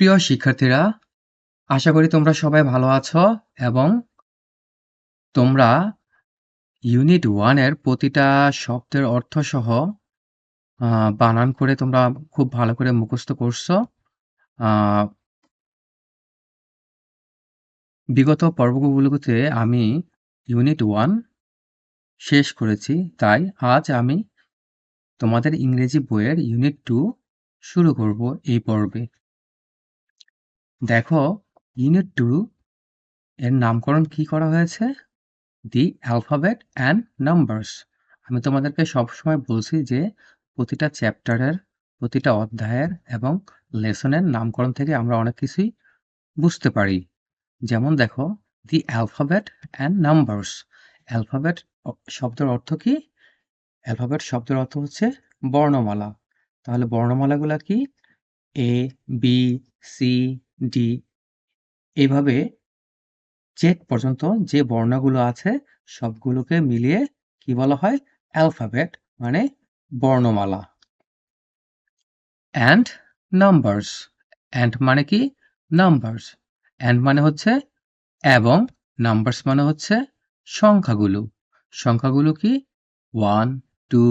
প্রিয় শিক্ষার্থীরা, আশা করি তোমরা সবাই ভালো আছো এবং তোমরা ইউনিট 1 এর প্রতিটা শব্দের অর্থসহ আ বানান করে তোমরা খুব ভালো করে মুখস্থ করছ। বিগত পর্বগুলোতে আমি ইউনিট ওয়ান শেষ করেছি। তাই আজ আমি তোমাদের ইংরেজি বইয়ের ইউনিট টু শুরু করব এই পর্বে। দেখো ইউনিট 2 এর নামকরণ কি করা হয়েছে? The alphabet and numbers. আমি তোমাদেরকে সবসময় বলছি যে প্রতিটা চ্যাপ্টারের, প্রতিটা অধ্যায়ের এবং লেসনের নামকরণ থেকে আমরা অনেক কিছুই বুঝতে পারি। যেমন দেখো the alphabet and numbers. Alphabet শব্দের অর্থ কি? অ্যালফাবেট শব্দের অর্থ হচ্ছে বর্ণমালা। তাহলে বর্ণমালাগুলা কি? এ, বি, সি, ডি এভাবে জেড পর্যন্ত যে বর্ণগুলো আছে সবগুলোকে মিলিয়ে কি বলা হয়? অ্যালফাবেট মানে বর্ণমালা। And numbers. অ্যান্ড মানে কি? নাম্বারস। অ্যান্ড মানে হচ্ছে এবং, নাম্বারস মানে হচ্ছে সংখ্যাগুলো। সংখ্যাগুলো কি? 1, 2,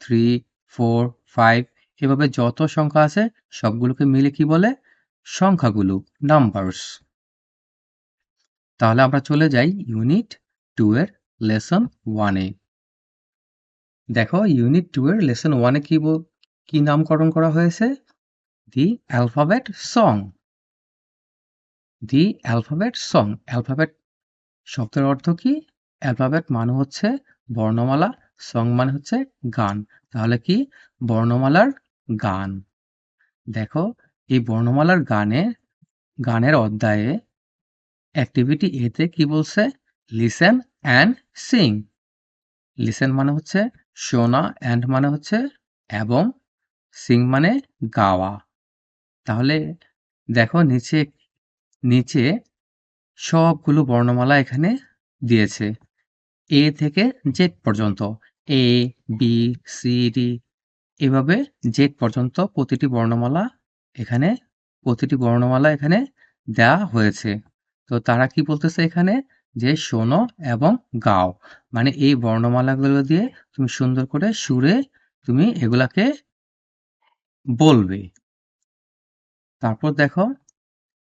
3, 4, 5 এভাবে যত সংখ্যা আছে সবগুলোকে মিলে কি বলে? সংখ্যাগুলো, নাম্বারস। তাহলে আমরা চলে যাই ইউনিট টু এর লেসন ওয়ানে দেখো ইউনিট 2 এর লেসন 1 এ কি কি নামকরণ করা হয়েছে? The alphabet song. The alphabet song. Alphabet শব্দের অর্থ কি? অ্যালফাবেট মানে হচ্ছে বর্ণমালা, সং মানে হচ্ছে গান। তাহলে কি? বর্ণমালার গান। দেখো এই বর্ণমালার গানে গানের অধ্যায়ে অ্যাক্টিভিটি এতে কি বলছে? Listen and sing. লিসেন মানে হচ্ছে শোনা, অ্যান্ড মানে হচ্ছে এবং, সিং মানে গাওয়া। তাহলে দেখো নিচে নিচে সবগুলো বর্ণমালা এখানে দিয়েছে। এ থেকে জেড পর্যন্ত। এ, বি, সি, ডি এভাবে জেড পর্যন্ত প্রতিটি বর্ণমালা এখানে প্রতিটি বর্ণমালা এখানে দেয়া হয়েছে। তো তারা কি বলতেছে এখানে? যে শোনো এবং গাও। মানে এই বর্ণমালাগুলো দিয়ে তুমি সুন্দর করে সুরে তুমি এগুলাকে বলবে। তারপর দেখো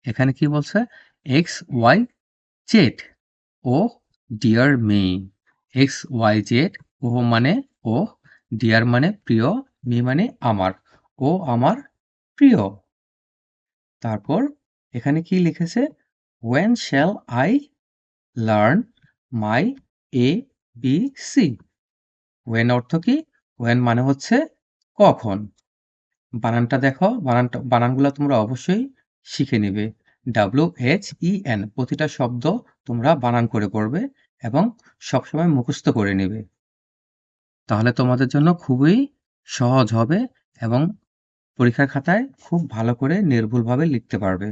এখানে কি বলছে? X, Y, Z oh dear me. X, Y, Z oh মানে ও, ডিয়ার মানে প্রিয়, মি মানে আমার। ও আমার প্রিয়। তারপর এখানে কি লিখেছে? When shall I learn my A B C when অর্থ কি? ওয়েন মানে হচ্ছে কখন। বানানটা দেখো, বানানটা বানানগুলো তোমরা অবশ্যই শিখে নিবে। W-H-E-N প্রতিটা শব্দ তোমরা বানান করে পড়বে এবং সবসময় মুখস্থ করে নেবে তাহলে তোমাদের জন্য খুবই সহজ হবে এবং পরীক্ষার খাতায় খুব ভালো করে নির্ভুলভাবে লিখতে পারবে।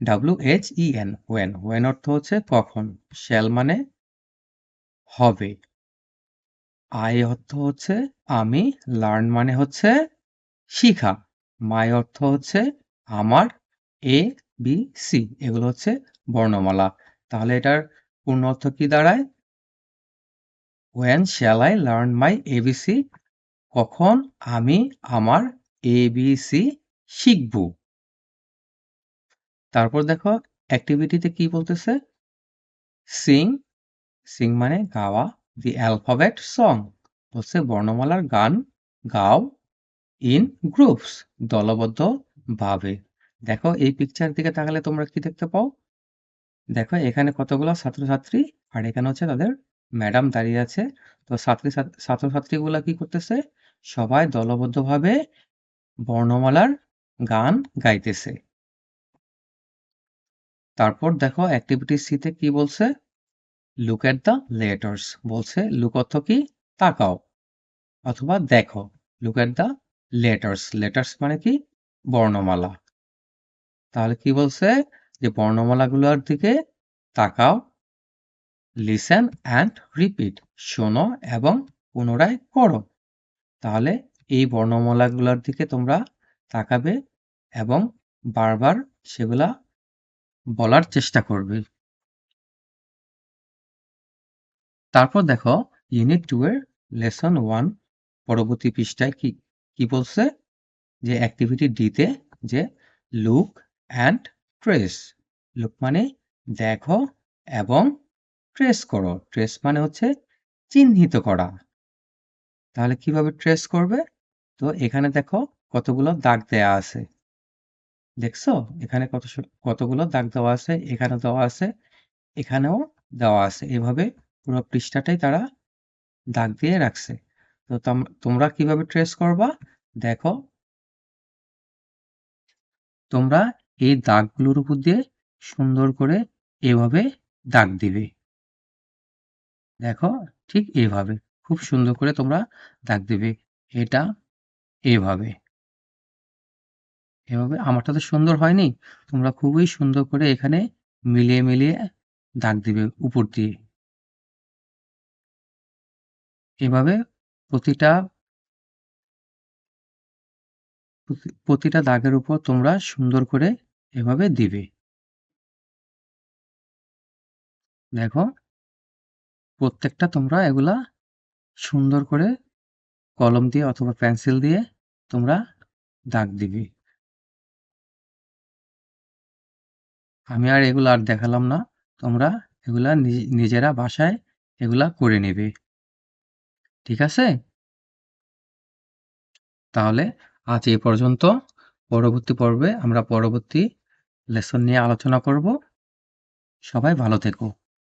W-H-E-N when when অর্থ হচ্ছে কখন। শ্যাল মানে হবে। I অর্থ হচ্ছে আমি, লার্ন মানে হচ্ছে শিখা। মাই অর্থ হচ্ছে আমার, এ বি সি এগুলো হচ্ছে বর্ণমালা। তাহলে এটার পূর্ণ অর্থ কি দাঁড়ায়? When shall I learn my ABC? কখন আমি আমার ABC শিখব? তারপর দেখো অ্যাক্টিভিটিতে কি বলতেছে? সিং, সিং মানে গাওয়া, দি অ্যালফাবেট সং বলছে বর্ণমালার গান গাও ইন গ্রুপস দলবদ্ধভাবে। দেখো এই পিকচার দিকে তাকালে তোমরা কি দেখতে পাও? দেখো এখানে কতগুলো ছাত্রছাত্রী আর এখানে হচ্ছে তাদের ম্যাডাম দাঁড়িয়ে আছে। তো ছাত্রী ছাত্রছাত্রীগুলা কি করতেছে? সবাই দলবদ্ধভাবে বর্ণমালার গান গাইতেছে। তারপর দেখো অ্যাক্টিভিটি সিতে কি বলছে? লুক এট দ্য লেটার্স বলছে লুক অর্থ কি? তাকাও অথবা দেখো। Look at the letters. Letters মানে কি? বর্ণমালা। তাহলে কি বলছে? যে বর্ণমালাগুলোর দিকে তাকাও। লিসেন অ্যান্ড রিপিট শোনো এবং পুনরায় করো। তাহলে এই বর্ণমালাগুলোর দিকে তোমরা তাকাবে এবং বারবার সেগুলা বলার চেষ্টা করবে। তারপর দেখো ইউনিট টু এর লেসন ওয়ান পরবর্তী পৃষ্ঠায় কি কি বলছে? যে অ্যাক্টিভিটি ডিতে যে লুক অ্যান্ড ট্রেস লুক মানে দেখো এবং ট্রেস করো। ট্রেস মানে হচ্ছে চিহ্নিত করা। তাহলে কীভাবে ট্রেস করবে? তো এখানে দেখো কতগুলো দাগ দেয়া আছে। দেখছ? এখানে কত কতগুলো দাগ দেওয়া আছে, এখানে দেওয়া আছে, এখানেও দেওয়া আছে। এভাবে পুরো পৃষ্ঠাটাই তারা দাগ দিয়ে রাখছে। তো তোমরা কীভাবে ট্রেস করবা? দেখো। তোমরা এই দাগগুলোর উপর দিয়ে সুন্দর করে এভাবে দাগ দিবে। দেখো? ঠিক এভাবে। খুব সুন্দর করে তোমরা দাগ দিবে। এটা এভাবে। এভাবে আমারটা তো সুন্দর হয়নি। তোমরা খুবই সুন্দর করে এখানে মিলিয়ে মিলিয়ে দাগ দিবে উপর দিয়ে। এভাবে প্রতিটা প্রতিটা দাগের উপর তোমরা সুন্দর করে এভাবে দিবে। দেখো, প্রত্যেকটা তোমরা এগুলা সুন্দর করে কলম দিয়ে অথবা পেন্সিল দিয়ে তোমরা দাগ দিবে। আমি আর এগুলো আর দেখালাম না, তোমরা এগুলা নিজ- নিজেরা বাসায় এগুলা করে নেবে। ঠিক আছে? তাহলে আজ এই পর্যন্ত। পরবর্তী পর্বে আমরা পরবর্তী লেসন নিয়ে আলোচনা করব। সবাই ভালো থেকো।